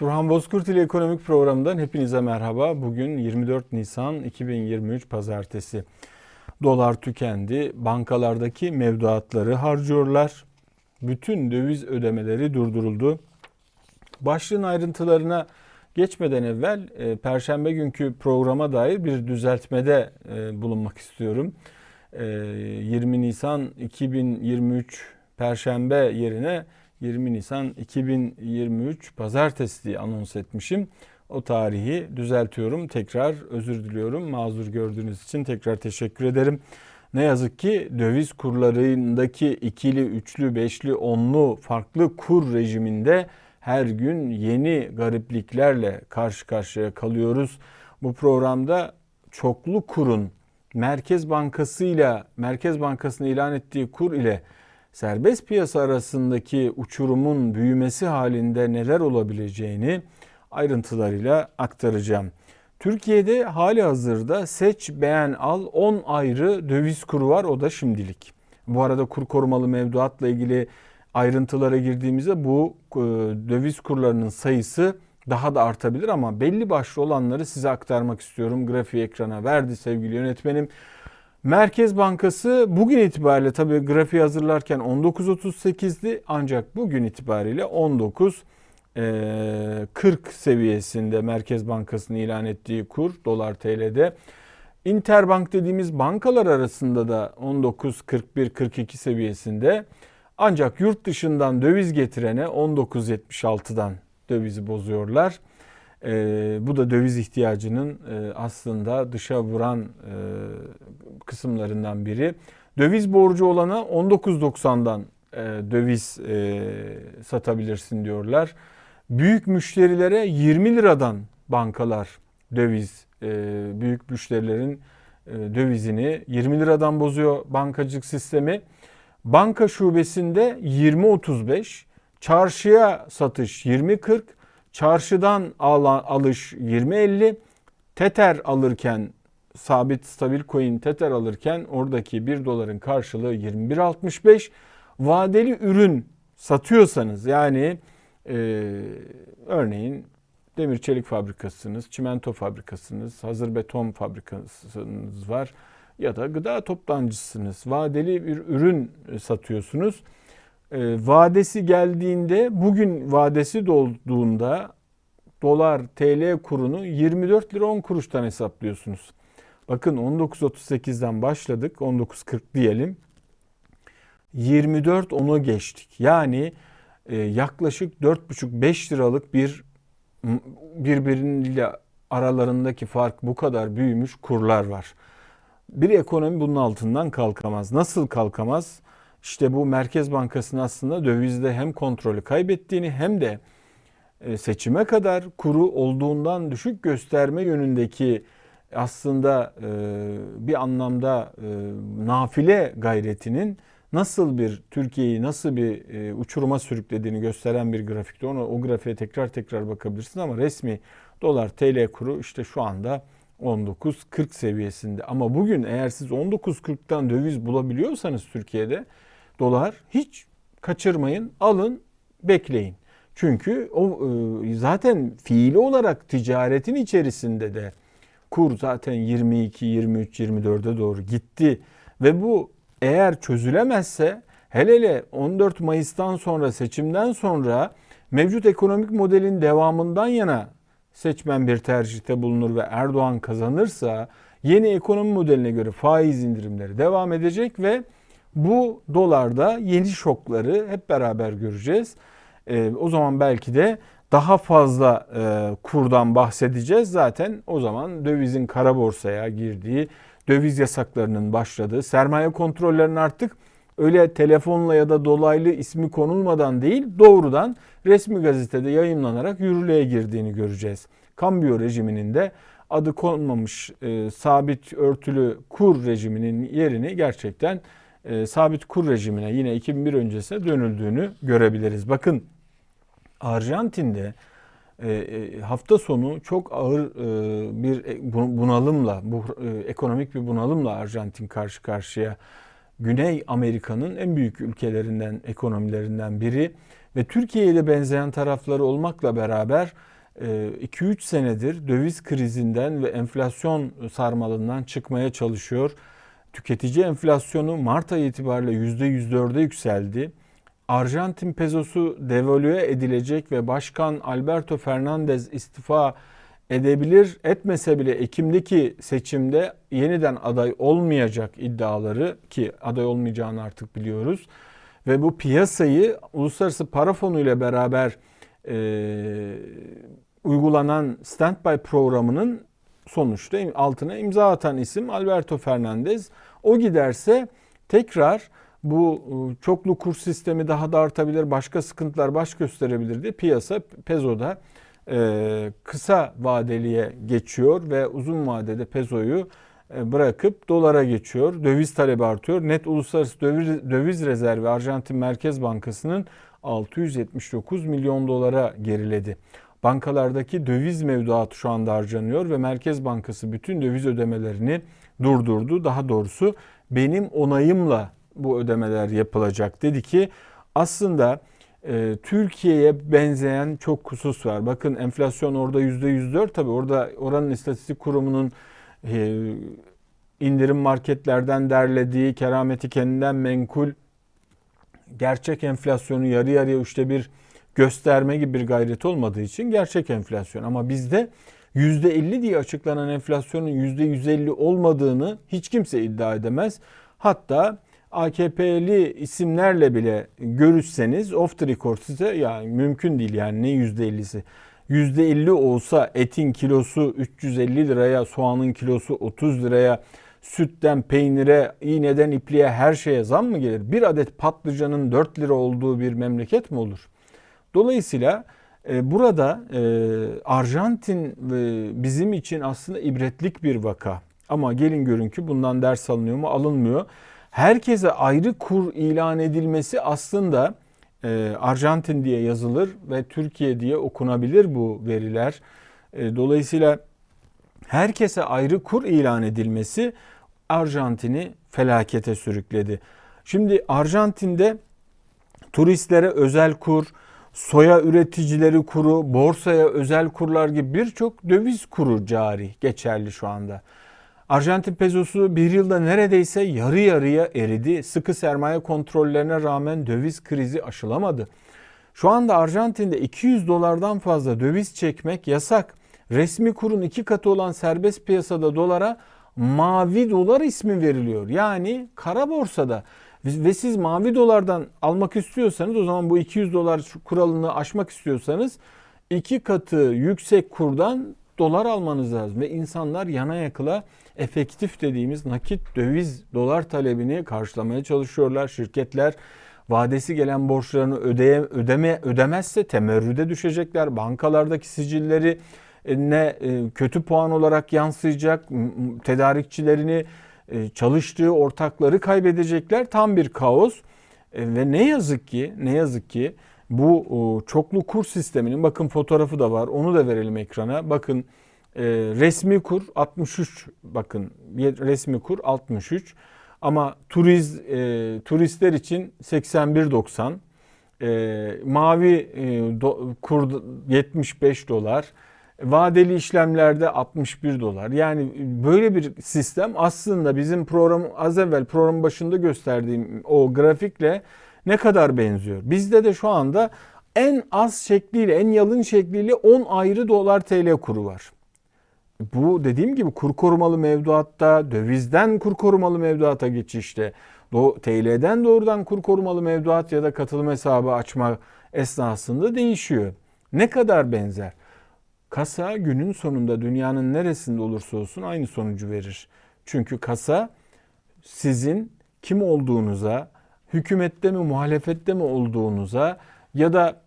Turhan Bozkurt ile Ekonomik Programı'ndan hepinize merhaba. Bugün 24 Nisan 2023 Pazartesi. Dolar tükendi. Bankalardaki mevduatları harcıyorlar. Bütün döviz ödemeleri durduruldu. Başlığın ayrıntılarına geçmeden evvel e, Perşembe günkü programa dair bir düzeltmede e, bulunmak istiyorum. E, 20 Nisan 2023 Perşembe yerine 20 Nisan 2023 Pazartesi diye anons etmişim. O tarihi düzeltiyorum. Tekrar özür diliyorum. Mazur gördüğünüz için tekrar teşekkür ederim. Ne yazık ki döviz kurlarındaki ikili, üçlü, beşli, onlu farklı kur rejiminde her gün yeni garipliklerle karşı karşıya kalıyoruz. Bu programda çoklu kurun Merkez Bankası ile Merkez Bankası'nın ilan ettiği kur ile serbest piyasa arasındaki uçurumun büyümesi halinde neler olabileceğini ayrıntılarıyla aktaracağım. Türkiye'de hali hazırda seç beğen al 10 ayrı döviz kuru var o da şimdilik. Bu arada kur korumalı mevduatla ilgili ayrıntılara girdiğimizde bu e, döviz kurlarının sayısı daha da artabilir ama belli başlı olanları size aktarmak istiyorum. Grafiği ekrana verdi sevgili yönetmenim. Merkez Bankası bugün itibariyle tabii grafiği hazırlarken 19.38'di ancak bugün itibariyle 19 40 seviyesinde Merkez Bankası'nın ilan ettiği kur dolar TL'de. Interbank dediğimiz bankalar arasında da 19.41-42 seviyesinde. Ancak yurt dışından döviz getirene 19.76'dan dövizi bozuyorlar. E, bu da döviz ihtiyacının e, aslında dışa vuran e, kısımlarından biri. Döviz borcu olana 19.90'dan e, döviz e, satabilirsin diyorlar. Büyük müşterilere 20 liradan bankalar döviz, e, büyük müşterilerin e, dövizini 20 liradan bozuyor bankacılık sistemi. Banka şubesinde 20.35, çarşıya satış 20.40, çarşıdan al, alış 20.50, Tether alırken sabit stabil coin Tether alırken oradaki 1 doların karşılığı 21.65. Vadeli ürün satıyorsanız yani e, örneğin demir çelik fabrikasınız, çimento fabrikasınız, hazır beton fabrikasınız var ya da gıda toptancısınız. Vadeli bir ürün satıyorsunuz. E, vadesi geldiğinde bugün vadesi dolduğunda dolar TL kurunu 24 lira 10 kuruştan hesaplıyorsunuz. Bakın 19.38'den başladık. 19.40 diyelim. 24 onu geçtik. Yani e, yaklaşık 4,5-5 liralık bir birbiriyle aralarındaki fark bu kadar büyümüş kurlar var. Bir ekonomi bunun altından kalkamaz. Nasıl kalkamaz? İşte bu Merkez Bankası'nın aslında dövizde hem kontrolü kaybettiğini hem de e, seçime kadar kuru olduğundan düşük gösterme yönündeki aslında e, bir anlamda e, nafile gayretinin nasıl bir Türkiye'yi nasıl bir uçuruma sürüklediğini gösteren bir grafikte. Onu o grafiğe tekrar tekrar bakabilirsiniz ama resmi dolar TL kuru işte şu anda 19.40 seviyesinde. Ama bugün eğer siz 19.40'tan döviz bulabiliyorsanız Türkiye'de dolar hiç kaçırmayın, alın, bekleyin. Çünkü o zaten fiili olarak ticaretin içerisinde de kur zaten 22, 23, 24'e doğru gitti ve bu eğer çözülemezse hele hele 14 Mayıs'tan sonra seçimden sonra mevcut ekonomik modelin devamından yana seçmen bir tercihte bulunur ve Erdoğan kazanırsa yeni ekonomi modeline göre faiz indirimleri devam edecek ve bu dolarda yeni şokları hep beraber göreceğiz. Ee, o zaman belki de daha fazla e, kurdan bahsedeceğiz. Zaten o zaman dövizin kara borsaya girdiği, döviz yasaklarının başladığı, sermaye kontrollerinin artık öyle telefonla ya da dolaylı ismi konulmadan değil doğrudan resmi gazetede yayınlanarak yürürlüğe girdiğini göreceğiz. Kambiyo rejiminin de adı konmamış e, sabit örtülü kur rejiminin yerini gerçekten e, sabit kur rejimine yine 2001 öncesine dönüldüğünü görebiliriz. Bakın Arjantin'de e, e, hafta sonu çok ağır e, bir bunalımla, bu ekonomik bir bunalımla Arjantin karşı karşıya. Güney Amerika'nın en büyük ülkelerinden, ekonomilerinden biri ve Türkiye'ye de benzeyen tarafları olmakla beraber 2-3 e, senedir döviz krizinden ve enflasyon sarmalından çıkmaya çalışıyor. Tüketici enflasyonu Mart ayı itibariyle %104'e yükseldi. Arjantin pezosu devalüe edilecek ve Başkan Alberto Fernandez istifa edebilir etmese bile Ekim'deki seçimde yeniden aday olmayacak iddiaları ki aday olmayacağını artık biliyoruz. Ve bu piyasayı Uluslararası Para Fonu ile beraber e, uygulanan standby programının sonuçta altına imza atan isim Alberto Fernandez. O giderse tekrar bu e, çoklu kur sistemi daha da artabilir, başka sıkıntılar baş gösterebilir diye piyasa pezoda kısa vadeliye geçiyor ve uzun vadede pezoyu e, bırakıp dolara geçiyor. Döviz talebi artıyor. Net uluslararası döviz rezervi Arjantin Merkez Bankası'nın 679 milyon dolara geriledi. Bankalardaki döviz mevduatı şu anda harcanıyor ve Merkez Bankası bütün döviz ödemelerini durdurdu. Daha doğrusu benim onayımla bu ödemeler yapılacak dedi ki aslında e, Türkiye'ye benzeyen çok husus var. Bakın enflasyon orada %104 tabii orada oranın istatistik kurumunun e, indirim marketlerden derlediği kerameti kendinden menkul gerçek enflasyonu yarı yarıya üçte bir gösterme gibi bir gayret olmadığı için gerçek enflasyon. Ama bizde %50 diye açıklanan enflasyonun %150 olmadığını hiç kimse iddia edemez. Hatta AKP'li isimlerle bile görüşseniz off the record size yani mümkün değil yani ne %50'si. %50 olsa etin kilosu 350 liraya, soğanın kilosu 30 liraya, sütten peynire, iğneden ipliğe her şeye zam mı gelir? Bir adet patlıcanın 4 lira olduğu bir memleket mi olur? Dolayısıyla e, burada e, Arjantin e, bizim için aslında ibretlik bir vaka. Ama gelin görün ki bundan ders alınıyor mu? Alınmıyor herkese ayrı kur ilan edilmesi aslında e, Arjantin diye yazılır ve Türkiye diye okunabilir bu veriler. E, dolayısıyla herkese ayrı kur ilan edilmesi Arjantin'i felakete sürükledi. Şimdi Arjantin'de turistlere özel kur, soya üreticileri kuru, borsaya özel kurlar gibi birçok döviz kuru cari geçerli şu anda. Arjantin pezosu bir yılda neredeyse yarı yarıya eridi. Sıkı sermaye kontrollerine rağmen döviz krizi aşılamadı. Şu anda Arjantin'de 200 dolardan fazla döviz çekmek yasak. Resmi kurun iki katı olan serbest piyasada dolara mavi dolar ismi veriliyor. Yani kara borsada ve siz mavi dolardan almak istiyorsanız o zaman bu 200 dolar kuralını aşmak istiyorsanız iki katı yüksek kurdan dolar almanız lazım ve insanlar yana yakıla efektif dediğimiz nakit döviz dolar talebini karşılamaya çalışıyorlar. Şirketler vadesi gelen borçlarını ödeye, ödeme ödemezse temerrüde düşecekler. Bankalardaki sicilleri e, ne e, kötü puan olarak yansıyacak. Tedarikçilerini e, çalıştığı ortakları kaybedecekler. Tam bir kaos. Ve ne yazık ki ne yazık ki bu çoklu kur sisteminin bakın fotoğrafı da var. Onu da verelim ekrana. Bakın e, resmi kur 63 bakın resmi kur 63 ama turiz e, turistler için 81.90 e, mavi e, do, kur 75 dolar vadeli işlemlerde 61 dolar. Yani böyle bir sistem aslında bizim program az evvel program başında gösterdiğim o grafikle ne kadar benziyor. Bizde de şu anda en az şekliyle en yalın şekliyle 10 ayrı dolar TL kuru var. Bu dediğim gibi kur korumalı mevduatta, dövizden kur korumalı mevduata geçişte, TL'den doğrudan kur korumalı mevduat ya da katılım hesabı açma esnasında değişiyor. Ne kadar benzer? Kasa günün sonunda dünyanın neresinde olursa olsun aynı sonucu verir. Çünkü kasa sizin kim olduğunuza, hükümette mi muhalefette mi olduğunuza ya da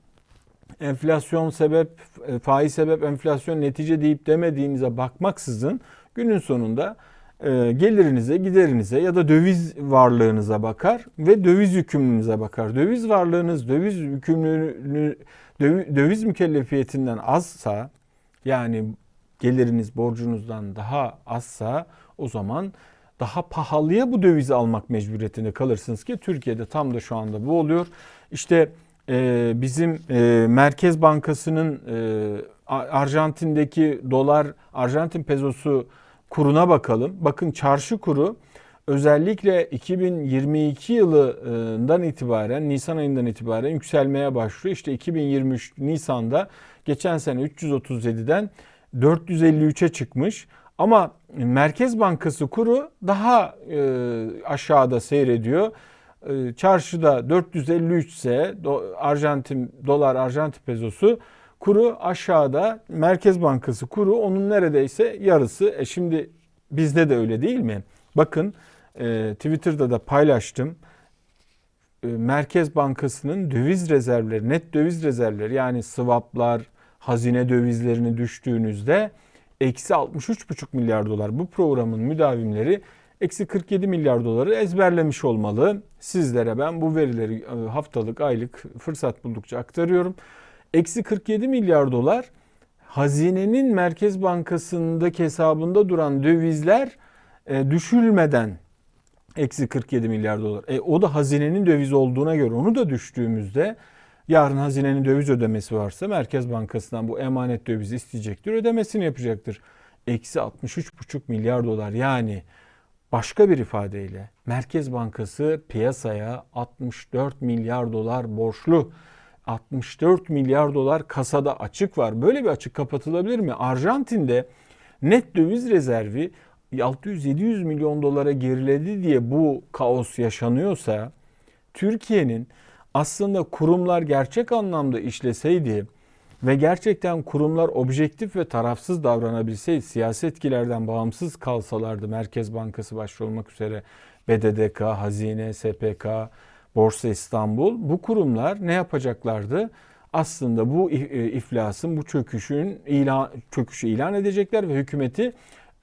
enflasyon sebep, e, faiz sebep enflasyon netice deyip demediğinize bakmaksızın günün sonunda e, gelirinize, giderinize ya da döviz varlığınıza bakar ve döviz yükümlülüğünüze bakar. Döviz varlığınız döviz yükümlülüğü döviz mükellefiyetinden azsa yani geliriniz borcunuzdan daha azsa o zaman daha pahalıya bu dövizi almak mecburiyetinde kalırsınız ki Türkiye'de tam da şu anda bu oluyor. İşte e, bizim e, Merkez Bankası'nın e, Arjantin'deki dolar, Arjantin pezosu kuruna bakalım. Bakın çarşı kuru özellikle 2022 yılından itibaren, Nisan ayından itibaren yükselmeye başlıyor. İşte 2023 Nisan'da geçen sene 337'den 453'e çıkmış. Ama Merkez Bankası kuru daha e, aşağıda seyrediyor. E, çarşıda 453 ise Arjantin dolar Arjantin pezosu kuru aşağıda Merkez Bankası kuru onun neredeyse yarısı. E şimdi bizde de öyle değil mi? Bakın e, Twitter'da da paylaştım. E, Merkez Bankası'nın döviz rezervleri, net döviz rezervleri yani swaplar, hazine dövizlerini düştüğünüzde eksi 63,5 milyar dolar. Bu programın müdavimleri eksi 47 milyar doları ezberlemiş olmalı. Sizlere ben bu verileri e, haftalık, aylık fırsat buldukça aktarıyorum. Eksi 47 milyar dolar hazinenin Merkez Bankası'ndaki hesabında duran dövizler e, düşülmeden eksi 47 milyar dolar. E, o da hazinenin döviz olduğuna göre onu da düştüğümüzde yarın hazinenin döviz ödemesi varsa Merkez Bankası'ndan bu emanet dövizi isteyecektir. Ödemesini yapacaktır. Eksi 63,5 milyar dolar yani başka bir ifadeyle Merkez Bankası piyasaya 64 milyar dolar borçlu. 64 milyar dolar kasada açık var. Böyle bir açık kapatılabilir mi? Arjantin'de net döviz rezervi 600-700 milyon dolara geriledi diye bu kaos yaşanıyorsa Türkiye'nin aslında kurumlar gerçek anlamda işleseydi ve gerçekten kurumlar objektif ve tarafsız davranabilseydi, siyasi etkilerden bağımsız kalsalardı Merkez Bankası başta olmak üzere BDDK, Hazine, SPK, Borsa İstanbul bu kurumlar ne yapacaklardı? Aslında bu e, iflasın, bu çöküşün ilan, çöküşü ilan edecekler ve hükümeti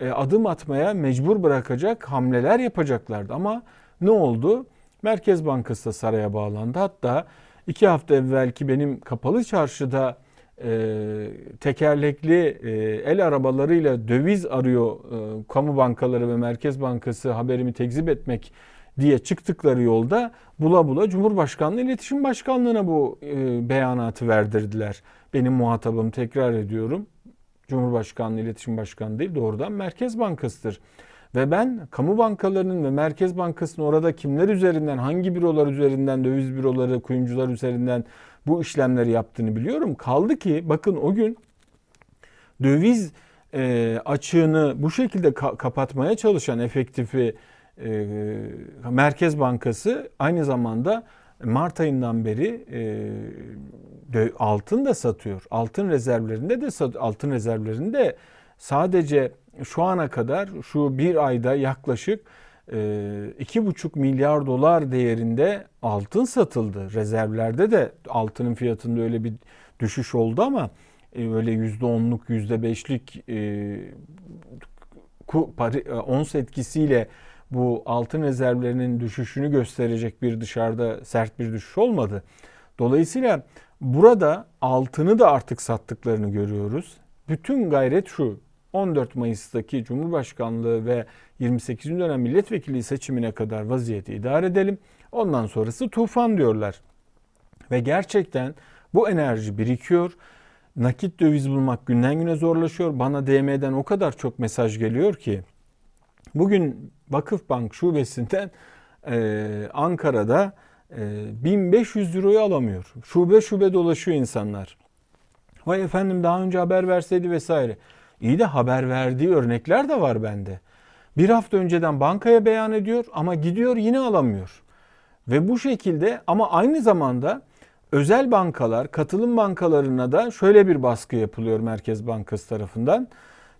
e, adım atmaya mecbur bırakacak hamleler yapacaklardı. Ama ne oldu? Merkez Bankası da saraya bağlandı. Hatta iki hafta evvelki benim kapalı çarşıda e, tekerlekli e, el arabalarıyla döviz arıyor e, kamu bankaları ve Merkez Bankası haberimi tekzip etmek diye çıktıkları yolda bula bula Cumhurbaşkanlığı İletişim Başkanlığı'na bu e, beyanatı verdirdiler. Benim muhatabım tekrar ediyorum. Cumhurbaşkanlığı İletişim Başkanı değil doğrudan Merkez Bankası'dır. Ve ben kamu bankalarının ve Merkez Bankası'nın orada kimler üzerinden, hangi bürolar üzerinden, döviz büroları, kuyumcular üzerinden bu işlemleri yaptığını biliyorum. Kaldı ki bakın o gün döviz e, açığını bu şekilde ka- kapatmaya çalışan efektifi e, Merkez Bankası aynı zamanda Mart ayından beri e, altın da satıyor. Altın rezervlerinde de sat, altın rezervlerinde sadece şu ana kadar şu bir ayda yaklaşık e, iki buçuk milyar dolar değerinde altın satıldı. Rezervlerde de altının fiyatında öyle bir düşüş oldu ama öyle yüzde onluk yüzde beşlik ons etkisiyle bu altın rezervlerinin düşüşünü gösterecek bir dışarıda sert bir düşüş olmadı. Dolayısıyla burada altını da artık sattıklarını görüyoruz. Bütün gayret şu. 14 Mayıs'taki Cumhurbaşkanlığı ve 28. dönem milletvekili seçimine kadar vaziyeti idare edelim. Ondan sonrası tufan diyorlar. Ve gerçekten bu enerji birikiyor. Nakit döviz bulmak günden güne zorlaşıyor. Bana DM'den o kadar çok mesaj geliyor ki bugün Vakıfbank şubesinden e, Ankara'da e, 1500 euroyu alamıyor. Şube şube dolaşıyor insanlar. Vay efendim daha önce haber verseydi vesaire. İyi de haber verdiği örnekler de var bende. Bir hafta önceden bankaya beyan ediyor ama gidiyor yine alamıyor. Ve bu şekilde ama aynı zamanda özel bankalar, katılım bankalarına da şöyle bir baskı yapılıyor Merkez Bankası tarafından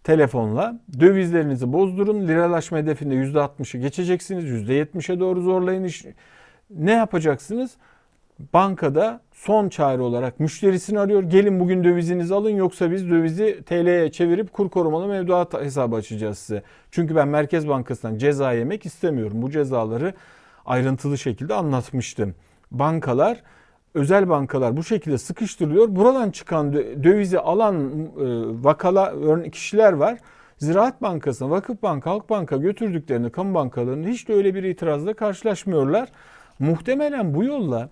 telefonla dövizlerinizi bozdurun. Liralaşma hedefinde %60'ı geçeceksiniz. %70'e doğru zorlayın. Ne yapacaksınız? Bankada son çare olarak müşterisini arıyor. Gelin bugün dövizinizi alın yoksa biz dövizi TL'ye çevirip kur korumalı mevduat hesabı açacağız size. Çünkü ben Merkez Bankası'ndan ceza yemek istemiyorum. Bu cezaları ayrıntılı şekilde anlatmıştım. Bankalar özel bankalar bu şekilde sıkıştırılıyor. Buradan çıkan dövizi alan e, vakala kişiler var. Ziraat Bankası'na, Vakıf Banka, Halk Banka götürdüklerinde kamu bankalarında hiç de öyle bir itirazla karşılaşmıyorlar. Muhtemelen bu yolla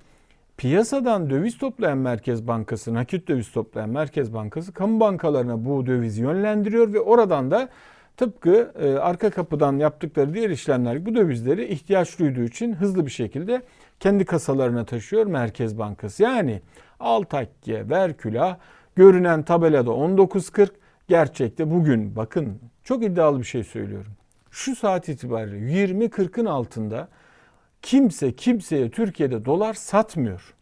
piyasadan döviz toplayan Merkez Bankası, nakit döviz toplayan Merkez Bankası kamu bankalarına bu dövizi yönlendiriyor ve oradan da tıpkı e, arka kapıdan yaptıkları diğer işlemler bu dövizleri ihtiyaç duyduğu için hızlı bir şekilde kendi kasalarına taşıyor Merkez Bankası. Yani al takke ver külah görünen tabelada 19.40 gerçekte bugün bakın çok iddialı bir şey söylüyorum. Şu saat itibariyle 20.40'ın altında kimse kimseye Türkiye'de dolar satmıyor.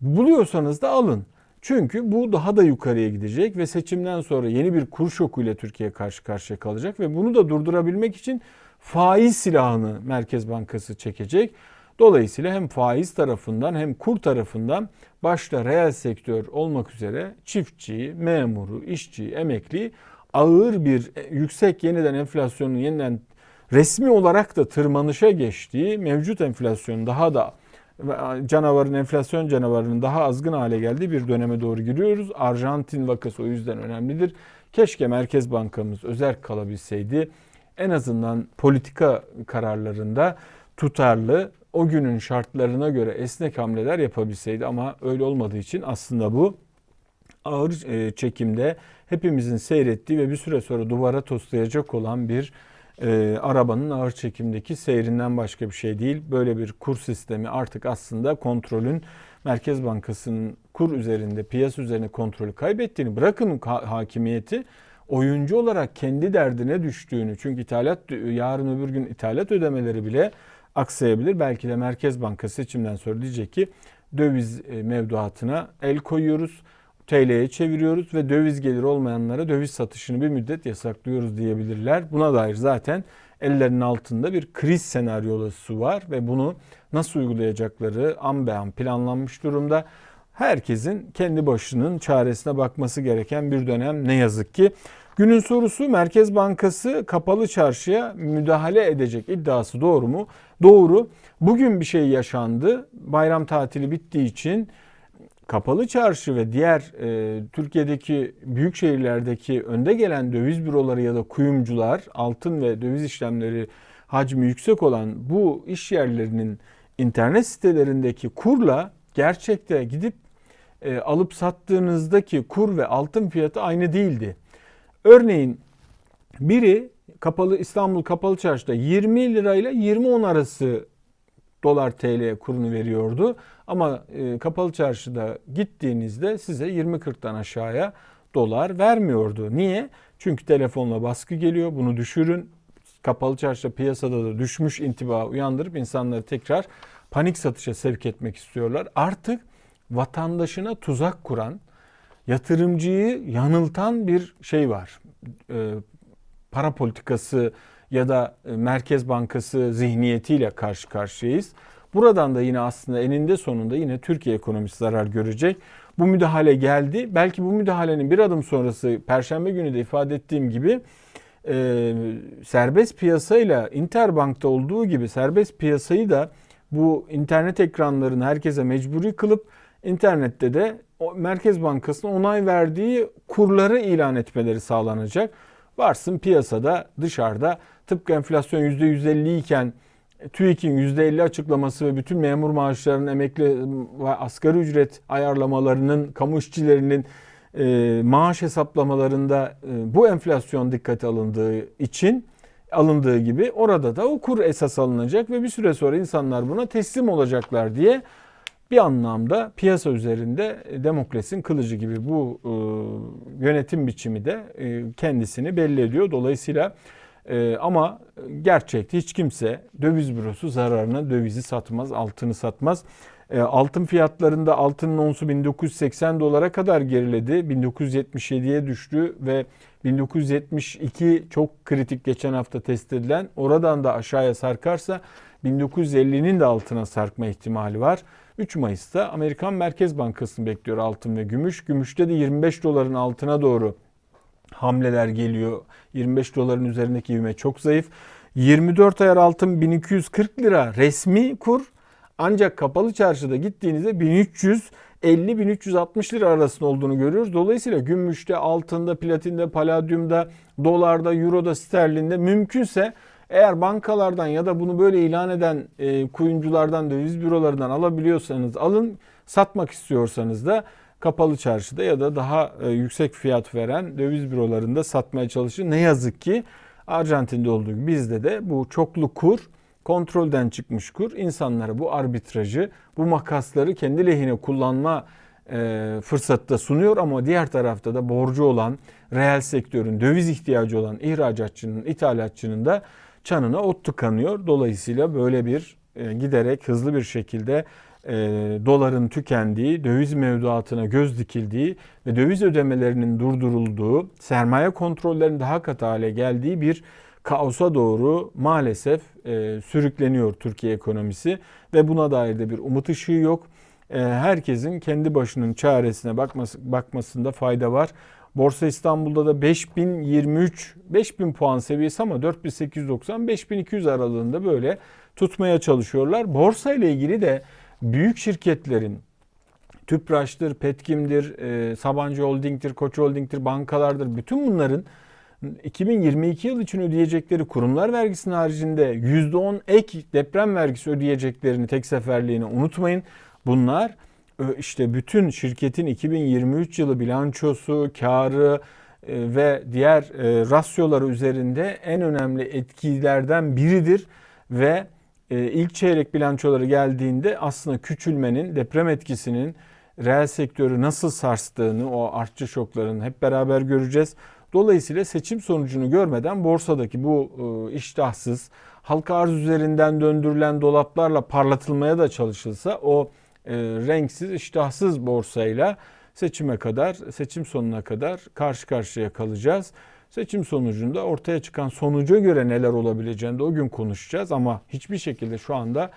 Buluyorsanız da alın. Çünkü bu daha da yukarıya gidecek ve seçimden sonra yeni bir kur şokuyla Türkiye karşı karşıya kalacak ve bunu da durdurabilmek için faiz silahını Merkez Bankası çekecek. Dolayısıyla hem faiz tarafından hem kur tarafından başta reel sektör olmak üzere çiftçi, memuru, işçi, emekli ağır bir e, yüksek yeniden enflasyonun yeniden resmi olarak da tırmanışa geçtiği mevcut enflasyonun daha da canavarın enflasyon canavarının daha azgın hale geldiği bir döneme doğru giriyoruz. Arjantin vakası o yüzden önemlidir. Keşke Merkez Bankamız özel kalabilseydi. En azından politika kararlarında tutarlı, o günün şartlarına göre esnek hamleler yapabilseydi ama öyle olmadığı için aslında bu ağır e, çekimde hepimizin seyrettiği ve bir süre sonra duvara toslayacak olan bir e, arabanın ağır çekimdeki seyrinden başka bir şey değil. Böyle bir kur sistemi artık aslında kontrolün Merkez Bankası'nın kur üzerinde, piyasa üzerine kontrolü kaybettiğini bırakın hakimiyeti oyuncu olarak kendi derdine düştüğünü çünkü ithalat yarın öbür gün ithalat ödemeleri bile aksayabilir. Belki de Merkez Bankası seçimden sonra diyecek ki döviz e, mevduatına el koyuyoruz. TL'ye çeviriyoruz ve döviz gelir olmayanlara döviz satışını bir müddet yasaklıyoruz diyebilirler. Buna dair zaten ellerinin altında bir kriz senaryosu var ve bunu nasıl uygulayacakları an be an planlanmış durumda. Herkesin kendi başının çaresine bakması gereken bir dönem ne yazık ki. Günün sorusu Merkez Bankası kapalı çarşıya müdahale edecek iddiası doğru mu? Doğru. Bugün bir şey yaşandı. Bayram tatili bittiği için kapalı çarşı ve diğer e, Türkiye'deki büyük şehirlerdeki önde gelen döviz büroları ya da kuyumcular, altın ve döviz işlemleri hacmi yüksek olan bu iş yerlerinin internet sitelerindeki kurla gerçekte gidip e, alıp sattığınızdaki kur ve altın fiyatı aynı değildi. Örneğin biri kapalı İstanbul Kapalı Çarşı'da 20 lirayla 20 arası dolar TL kurunu veriyordu. Ama e, kapalı çarşıda gittiğinizde size 20-40'tan aşağıya dolar vermiyordu. Niye? Çünkü telefonla baskı geliyor. Bunu düşürün. Kapalı çarşıda piyasada da düşmüş intiba uyandırıp insanları tekrar panik satışa sevk etmek istiyorlar. Artık vatandaşına tuzak kuran, yatırımcıyı yanıltan bir şey var. E, para politikası ya da e, Merkez Bankası zihniyetiyle karşı karşıyayız. Buradan da yine aslında eninde sonunda yine Türkiye ekonomisi zarar görecek. Bu müdahale geldi. Belki bu müdahalenin bir adım sonrası Perşembe günü de ifade ettiğim gibi e, serbest piyasayla Interbank'ta olduğu gibi serbest piyasayı da bu internet ekranlarını herkese mecburi kılıp internette de Merkez Bankası'nın onay verdiği kurları ilan etmeleri sağlanacak. Varsın piyasada dışarıda. Tıpkı enflasyon %150 iken TÜİK'in %50 açıklaması ve bütün memur maaşlarının emekli ve asgari ücret ayarlamalarının, kamu işçilerinin e, maaş hesaplamalarında e, bu enflasyon dikkate alındığı için alındığı gibi orada da o kur esas alınacak ve bir süre sonra insanlar buna teslim olacaklar diye bir anlamda piyasa üzerinde Demokras'in kılıcı gibi bu e, yönetim biçimi de e, kendisini belli ediyor. Dolayısıyla e, ama gerçekte hiç kimse döviz bürosu zararına dövizi satmaz, altını satmaz. E, altın fiyatlarında altının onsu 1980 dolara kadar geriledi. 1977'ye düştü ve 1972 çok kritik geçen hafta test edilen oradan da aşağıya sarkarsa 1950'nin de altına sarkma ihtimali var. 3 Mayıs'ta Amerikan Merkez Bankası'nı bekliyor altın ve gümüş. Gümüşte de 25 doların altına doğru hamleler geliyor. 25 doların üzerindeki ivme çok zayıf. 24 ayar altın 1240 lira resmi kur. Ancak kapalı çarşıda gittiğinizde 1350-1360 lira arasında olduğunu görüyoruz. Dolayısıyla gümüşte, altında, platinde, paladyumda, dolarda, euroda, sterlinde mümkünse Eğer bankalardan ya da bunu böyle ilan eden e, kuyumculardan, döviz bürolarından alabiliyorsanız alın. Satmak istiyorsanız da kapalı çarşıda ya da daha e, yüksek fiyat veren döviz bürolarında satmaya çalışın. Ne yazık ki Arjantin'de olduğu gibi bizde de bu çoklu kur kontrolden çıkmış kur insanlara bu arbitrajı, bu makasları kendi lehine kullanma e, fırsatı da sunuyor ama diğer tarafta da borcu olan, reel sektörün, döviz ihtiyacı olan ihracatçının, ithalatçının da çanına ot tıkanıyor. Dolayısıyla böyle bir e, giderek hızlı bir şekilde e, doların tükendiği, döviz mevduatına göz dikildiği ve döviz ödemelerinin durdurulduğu, sermaye kontrollerinin daha katı hale geldiği bir kaosa doğru maalesef e, sürükleniyor Türkiye ekonomisi ve buna dair de bir umut ışığı yok. E, herkesin kendi başının çaresine bakması, bakmasında fayda var. Borsa İstanbul'da da 5023 5000 puan seviyesi ama 4890 5200 aralığında böyle tutmaya çalışıyorlar. Borsa ile ilgili de büyük şirketlerin Tüpraş'tır, Petkim'dir, e, Sabancı Holding'tir, Koç Holding'tir, bankalardır. Bütün bunların 2022 yıl için ödeyecekleri kurumlar vergisinin haricinde %10 ek deprem vergisi ödeyeceklerini tek seferliğine unutmayın. Bunlar işte bütün şirketin 2023 yılı bilançosu, karı e, ve diğer e, rasyoları üzerinde en önemli etkilerden biridir ve ilk çeyrek bilançoları geldiğinde aslında küçülmenin, deprem etkisinin reel sektörü nasıl sarstığını, o artçı şokların hep beraber göreceğiz. Dolayısıyla seçim sonucunu görmeden borsadaki bu e, iştahsız, halka arz üzerinden döndürülen dolaplarla parlatılmaya da çalışılsa o e, renksiz, iştahsız borsayla seçime kadar, seçim sonuna kadar karşı karşıya kalacağız. Seçim sonucunda ortaya çıkan sonuca göre neler olabileceğini de o gün konuşacağız ama hiçbir şekilde şu anda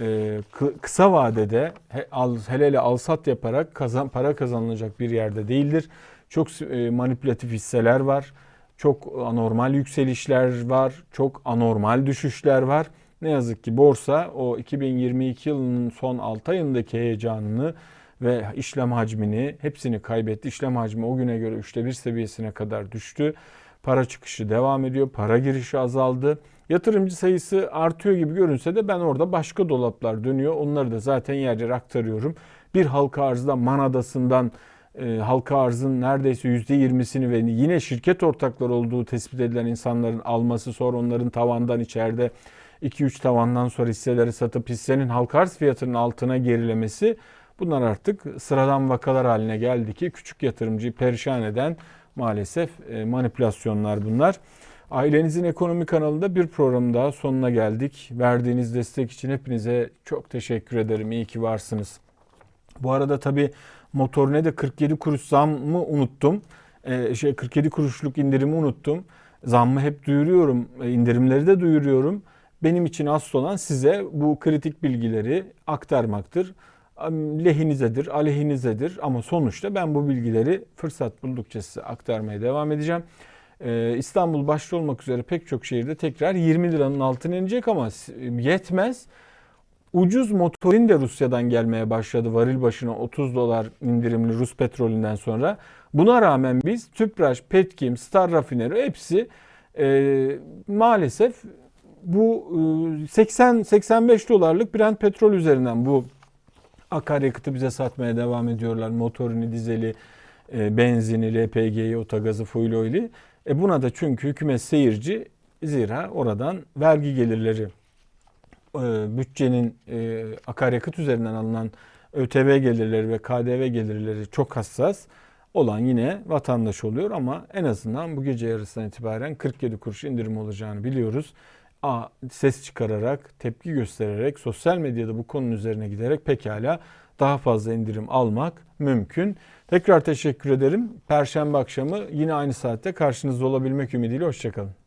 e, kısa vadede hele hele alsat yaparak kazan, para kazanılacak bir yerde değildir. Çok e, manipülatif hisseler var. Çok anormal yükselişler var. Çok anormal düşüşler var. Ne yazık ki borsa o 2022 yılının son 6 ayındaki heyecanını ve işlem hacmini hepsini kaybetti. İşlem hacmi o güne göre üçte bir seviyesine kadar düştü. Para çıkışı devam ediyor. Para girişi azaldı. Yatırımcı sayısı artıyor gibi görünse de ben orada başka dolaplar dönüyor. Onları da zaten yer yer aktarıyorum. Bir halka arzda Man Adası'ndan e, halka arzın neredeyse %20'sini ve yine şirket ortakları olduğu tespit edilen insanların alması sonra onların tavandan içeride 2-3 tavandan sonra hisseleri satıp hissenin halka arz fiyatının altına gerilemesi bunlar artık sıradan vakalar haline geldi ki küçük yatırımcıyı perişan eden maalesef e, manipülasyonlar bunlar. Ailenizin Ekonomi kanalında bir program daha sonuna geldik. Verdiğiniz destek için hepinize çok teşekkür ederim. İyi ki varsınız. Bu arada tabii motorine de 47 kuruş zammı unuttum. Ee, şey 47 kuruşluk indirimi unuttum. Zammı hep duyuruyorum. E, indirimleri de duyuruyorum. Benim için asıl olan size bu kritik bilgileri aktarmaktır. Lehinizedir, aleyhinizedir ama sonuçta ben bu bilgileri fırsat buldukça size aktarmaya devam edeceğim. Ee, İstanbul başta olmak üzere pek çok şehirde tekrar 20 liranın altına inecek ama yetmez. Ucuz motorin de Rusya'dan gelmeye başladı varil başına 30 dolar indirimli Rus petrolünden sonra. Buna rağmen biz Tüpraş, Petkim, Star Rafineri hepsi e, maalesef bu e, 80-85 dolarlık Brent petrol üzerinden bu akaryakıtı bize satmaya devam ediyorlar. Motorini, dizeli, e, benzini, LPG'yi, otogazı, fuel oil'i. E buna da çünkü hükümet seyirci zira oradan vergi gelirleri e, bütçenin e, akaryakıt üzerinden alınan ÖTV gelirleri ve KDV gelirleri çok hassas olan yine vatandaş oluyor ama en azından bu gece yarısından itibaren 47 kuruş indirim olacağını biliyoruz. Ses çıkararak, tepki göstererek, sosyal medyada bu konunun üzerine giderek pekala daha fazla indirim almak mümkün. Tekrar teşekkür ederim. Perşembe akşamı yine aynı saatte karşınızda olabilmek ümidiyle hoşçakalın.